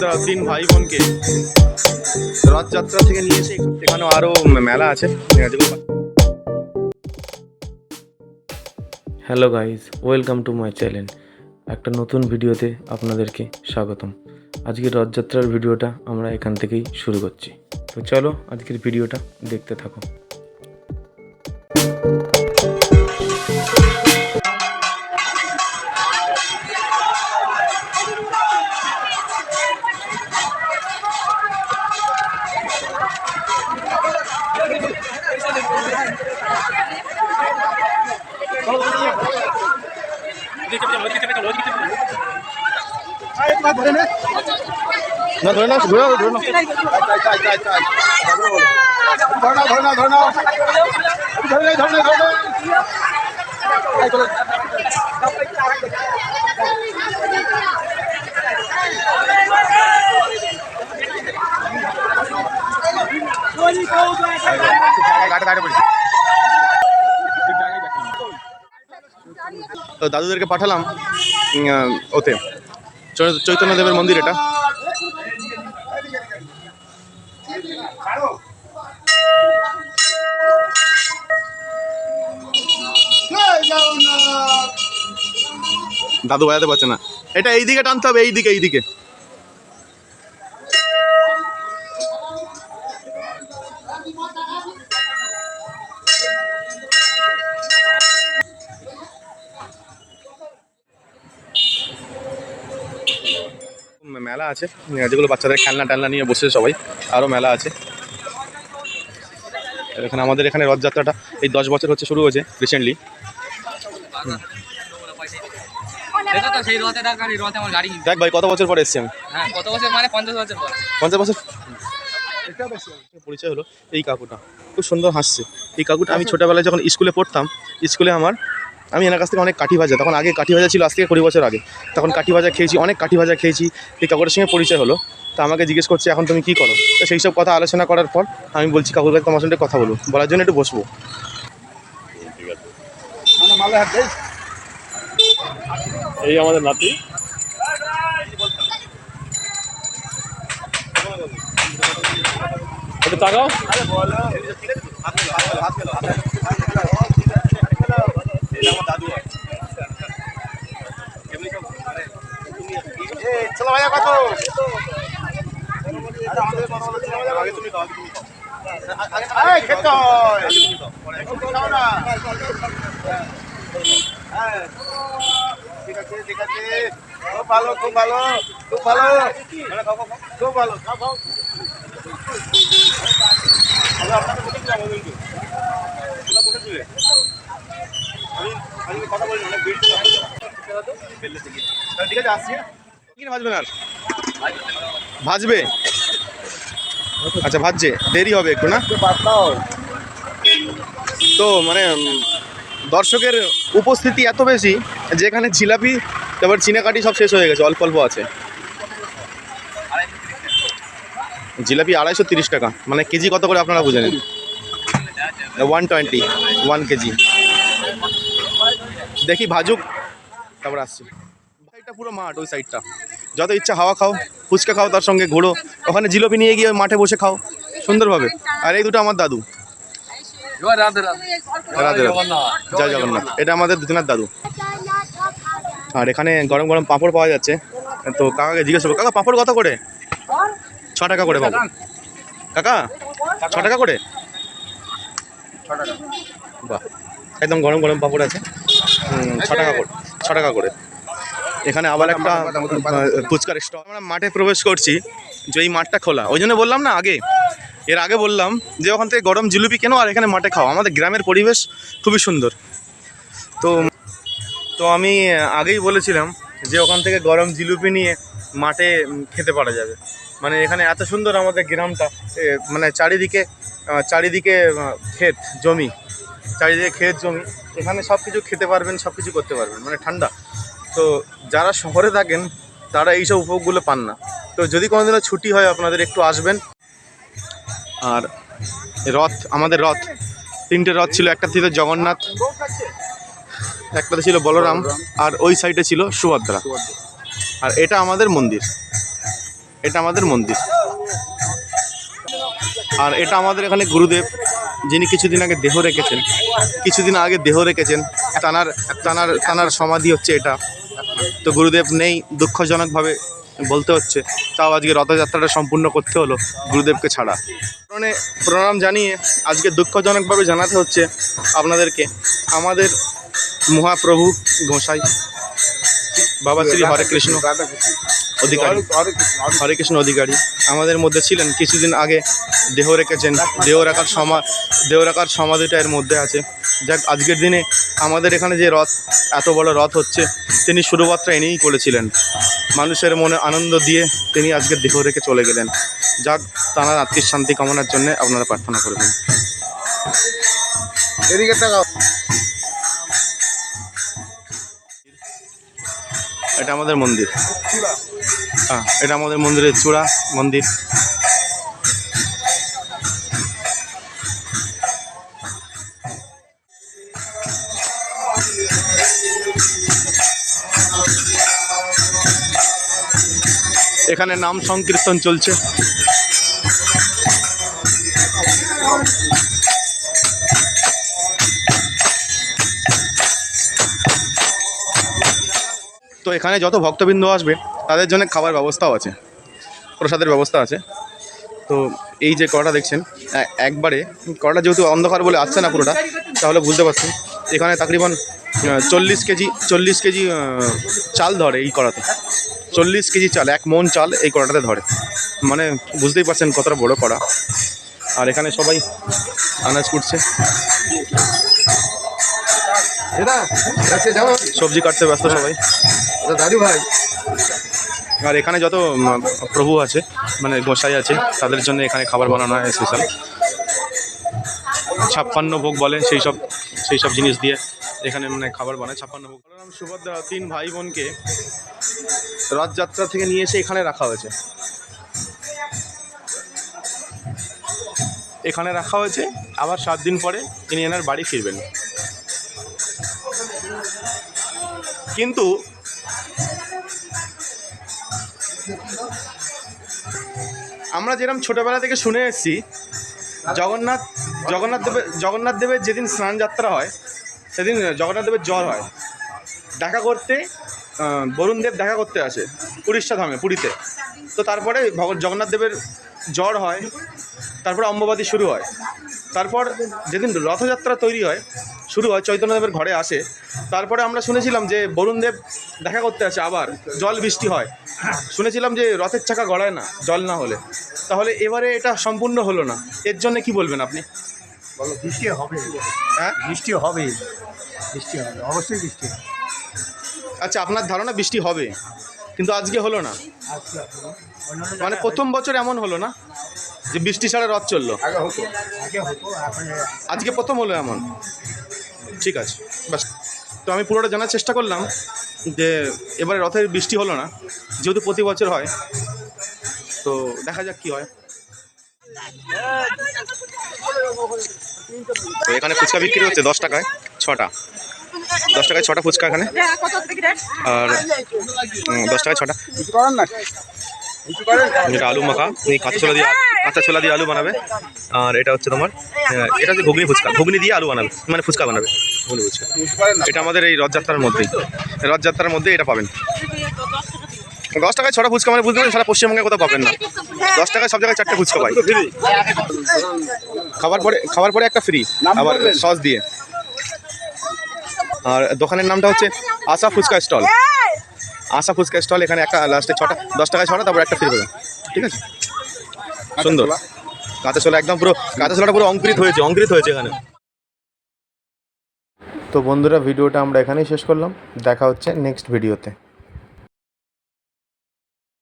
সুভদ্রা তিন ভাই বোনকে রথযাত্রা থেকে নিয়ে এসে এখানেও আরও মেলা আছে। Hello guys welcome to my channel একটা নতুন ভিডিওতে আপনাদেরকে স্বাগতম। আজকের রথযাত্রার ভিডিওটা আমরা এখান থেকেই শুরু করছি। তো চলো আজকের ভিডিওটা দেখতে থাকো। না, ধরে না ঘুরে ধরে না ধরে না ধরে না ধরে না। ধরে না ধরে না ধরে না। তো দাদুদেরকে পাঠালাম ওতে। চৈ- চৈতন্যদেবের মন্দির এটা। দাদু বাজাতে পারছে না। এটা এইদিকে টানতে হবে এই দিকে মেলা আছে যেগুলো বাচ্চাদের খেলনা টেলনা নিয়ে বসে সবাই আরও মেলা আছে। এখানে আমাদের এখানে রথযাত্রাটা এই দশ বছর হচ্ছে শুরু হয়েছে রিসেন্টলি দেখো ভাই কত বছর পরে এসছি আমি? হ্যাঁ মানে পঞ্চাশ বছর? পরিচয় হলো এই কাকুটা। খুব সুন্দর হাসছে। এই কাকুটা আমি ছোটোবেলায় যখন স্কুলে পড়তাম স্কুলে আমার আমি এনার কাছ থেকে অনেক কাঠি ভাজা, তখন আগে কাঠি ভাজা ছিল আজ থেকে কুড়ি বছর আগে। তখন কাঠি ভাজা খেয়েছি, অনেক কাঠি ভাজা খেয়েছি, এই কাকুটার সঙ্গে পরিচয় হলো। তা আমাকে জিজ্ঞেস করছে, এখন তুমি কী করো? তো সেই সব কথা আলোচনা করার পর আমি বলছি, কাকুর কাছে তোমার সঙ্গে কথা বলব, বলার জন্য একটু বসবো। এই আমাদের নাতি। একটু তাকাও ঠিক আছে ঠিক আছে। খুব ভালো খুব ভালো খুব ভালো। খুব ভালো খাও খাও। আমি আপনাকে বসে দিলাম কিন্তু তোরা দিলে। আমি আমি কথা বলি অনেক ভিড় ঠিক আছে আসছি হ্যাঁ? ভাজবে না ভাজবে? আচ্ছা ভাজছে। দেরি হবে একটু, না? তো মানে দর্শকের উপস্থিতি এত বেশি যেখানে জিলাপি, তারপর চিনাকাটি সব শেষ হয়ে গেছে, অল্প অল্প আছে। জিলাপি আড়াইশো তিরিশ টাকা। মানে কেজি কত করে আপনারা বুঝে নিন? One twenty one KG. দেখি ভাজুক, তারপর আসছি। পুরো মাঠ, ওই সাইডটা যত ইচ্ছা হাওয়া খাও ফুচকা খাও তার সঙ্গে ঘোরো ওখানে জিলাপি নিয়ে গিয়ে মাঠে বসে খাও সুন্দরভাবে। আর এই দুটো আমার দাদু। রাধে রাধে। জয় জগন্নাথ। এটা আমাদের দুজনের দাদু। আর এখানে গরম গরম পাঁপড় পাওয়া যাচ্ছে। তো কাকাকে জিজ্ঞেস করব কাকা পাঁপড় কত করে? ছ টাকা করে বাবু। কাকা ছ টাকা করে? বাহ। একদম গরম গরম পাঁপড় আছে। ছ টাকা করে ছ টাকা করে। এখানে আবার একটা ফুচকার স্টল। আমরা মাঠে প্রবেশ করছি যে এই মাঠটা খোলা। ওই জন্য বললাম না আগে। এর আগে বললাম যে ওখান থেকে গরম জিলিপি কেন আর এখানে মাঠে খাও। আমাদের গ্রামের পরিবেশ খুবই সুন্দর। তো তো আমি আগেই বলেছিলাম যে ওখান থেকে গরম জিলিপি নিয়ে মাঠে খেতে পারা যাবে। মানে এখানে এত সুন্দর আমাদের গ্রামটা এ, মানে চারিদিকে চারিদিকে ক্ষেত জমি চারিদিকে ক্ষেত জমি। এখানে সব কিছু খেতে পারবেন সব কিছু করতে পারবেন। মানে ঠান্ডা। তো যারা শহরে থাকেন, তারা এইসব উপভোগগুলো পান না। তো যদি কোনোদিনও ছুটি হয়, আপনাদের একটু আসবেন। আর রথ, আমাদের রথ। তিনটে রথ ছিল, একটা ছিল জগন্নাথ একটাতে ছিল বলরাম, আর ওই সাইডে ছিল সুভদ্রা। আর এটা আমাদের মন্দির। এটা আমাদের মন্দির। আর এটা আমাদের এখানে গুরুদেব, যিনি কিছুদিন আগে দেহ রেখেছেন। কিছুদিন আগে দেহ রেখেছেন। তানার তানার তানার সমাধি হচ্ছে এটা। তো গুরুদেব নেই, দুঃখজনকভাবে বলতে হচ্ছে। তাও আজকে রথযাত্রাটা সম্পূর্ণ করতে হলো গুরুদেবকে ছাড়া। কারণে প্রণাম জানিয়ে আজকে দুঃখজনকভাবে জানাতে হচ্ছে আপনাদেরকে। আমাদের মহাপ্রভু গোসাই, বাবা শ্রী হরে কৃষ্ণ অধিকারী। হরে কৃষ্ণ অধিকারী। আমাদের মধ্যে ছিলেন, কিছুদিন আগে দেহ রেখেছেন। দেহ রাখার সমা দেহ রাখার সমাধিটা এর মধ্যে আছে। যাক আজকের দিনে আমাদের এখানে যে রথ এত বড় রথ হচ্ছে তিনি শুরুমাত্রা এনেই করেছিলেন। মানুষের মনে আনন্দ দিয়ে তিনি আজকে দেহ রেখে চলে গেলেন। যাক তাঁর আত্মীয় শান্তি কামনার জন্য আপনারা প্রার্থনা করবেন এদিকে তাকাও। এটা আমাদের মন্দির। হ্যাঁ এটা আমাদের মন্দিরের চূড়া মন্দির। এখানে নাম সংকীর্তন চলছে। তো এখানে যত ভক্তবৃন্দ আসবে, তাদের জন্য খাবার ব্যবস্থাও আছে, প্রসাদের ব্যবস্থা আছে। তো এই যে কড়াটা দেখছেন একবারে কড়াটা যেহেতু অন্ধকার বলে আসছে না পুরোটা, তাহলে বুঝতে পারছেন এখানে তাকরিবান চল্লিশ কেজি চল্লিশ কেজি চাল ধরে এই কড়াতে। চল্লিশ কেজি চাল এক মন চাল এই কড়াটাতে ধরে। মানে বুঝতেই পারছেন কতটা বড় কড়া। আর এখানে সবাই আনাজ আচ্ছা যাও সবজি কাটতে ব্যস্ত সবাই। দাদু ভাই। আর এখানে যত প্রভু আছে মানে গোসাই আছে তাদের জন্য এখানে খাবার বানানো হয় স্পেশাল ছাপ্পান্ন ভোগ বলে সেই সব সেই সব জিনিস দিয়ে এখানে মানে খাবার বানায়। ছাপ্পান্ন ভোগ। সুভদ্রা তিন ভাই বোনকে রথযাত্রা থেকে নিয়ে এসে এখানে রাখা হয়েছে। এখানে রাখা হয়েছে। আবার সাত দিন পরে তিনি এনার বাড়ি ফিরবেন। কিন্তু আমরা যেরকম ছোটবেলা থেকে শুনে এসেছি, জগন্নাথ জগন্নাথ দেবের জগন্নাথ দেবের যেদিন স্নান যাত্রা হয়, সেদিন জগন্নাথ দেবের জ্বর হয়। দেখা করতে আহ, বরুণ দেব দেখা করতে আসে উড়িষ্যা ধামে পুরীতে। তো তারপরে ভগ- জগন্নাথ দেবের জ্বর হয় তারপরে অম্ববাদী শুরু হয়। তারপর যেদিন রথযাত্রা তৈরি হয় শুরু হয় চৈতন্যদেবের ঘরে আসে। তারপরে আমরা শুনেছিলাম যে বরুণ দেব দেখা করতে আসে আবার জল বৃষ্টি হয়। শুনেছিলাম যে রথের চাকা গড়ায় না জল না হলে। তাহলে এবারে এটা সম্পূর্ণ হলো না। এর জন্য কি বলবেন আপনি? বৃষ্টি হবে। হ্যাঁ? বৃষ্টি হবে। বৃষ্টি হবে অবশ্যই বৃষ্টি হবে। আচ্ছা আপনার ধারণা বৃষ্টি হবে কিন্তু আজকে হলো না। মানে প্রথম বছর এমন হলো না যে বৃষ্টি ছাড়া রথ চলল। আজকে প্রথম হলো এমন। ঠিক আছে বাস তো আমি পুরোটা জানার চেষ্টা করলাম যে এবারে রথের বৃষ্টি হলো না যেহেতু প্রতি বছর হয়। তো দেখা যাক কি হয়। এখানে ফুচকা বিক্রি হচ্ছে দশ টাকায় ছটা। দশ টাকায় ছটা ফুচকা এখানে আর দশ টাকায় ছটা কিছু করেন না কিছু করেন এটা আলু মাখা এই কাঁচা ছোলা দিয়ে কাঁচা ছোলা দিয়ে আলু বানাবে আর এটা হচ্ছে তোমার এটা হচ্ছে ঘুগনি ফুচকা ঘুগনি দিয়ে আলু বানাবে মানে ফুচকা বানাবে ঘুগনি ফুচকা কিছু করেন না এটা আমাদের এই রথযাত্রার মধ্যেই রথযাত্রার মধ্যে এটা পাবেন দশ টাকায় ছটা ফুচকা মানে বুঝতে পারছেন সারা পশ্চিমবঙ্গে কোথাও পাবেন না দশ টাকায় সব জায়গায় চারটে ফুচকা পাই খাবার পরে খাবার পরে একটা ফ্রি আবার সস দিয়ে আর দোকানের নামটা হচ্ছে আশা ফুচকা স্টল। আশা ফুচকা স্টল এখানে একটা লাস্টে ছটা দশ টাকায় ছটা তারপর একটা ফ্রি পাবেন। ঠিক আছে? সুন্দর। কাঁচা ছোলা একদম পুরো কাঁচা ছোলাটা পুরো অঙ্কৃত হয়েছে অঙ্কৃত হয়েছে এখানে। তো বন্ধুরা ভিডিওটা আমরা এখানেই শেষ করলাম। দেখা হচ্ছে নেক্সট ভিডিওতে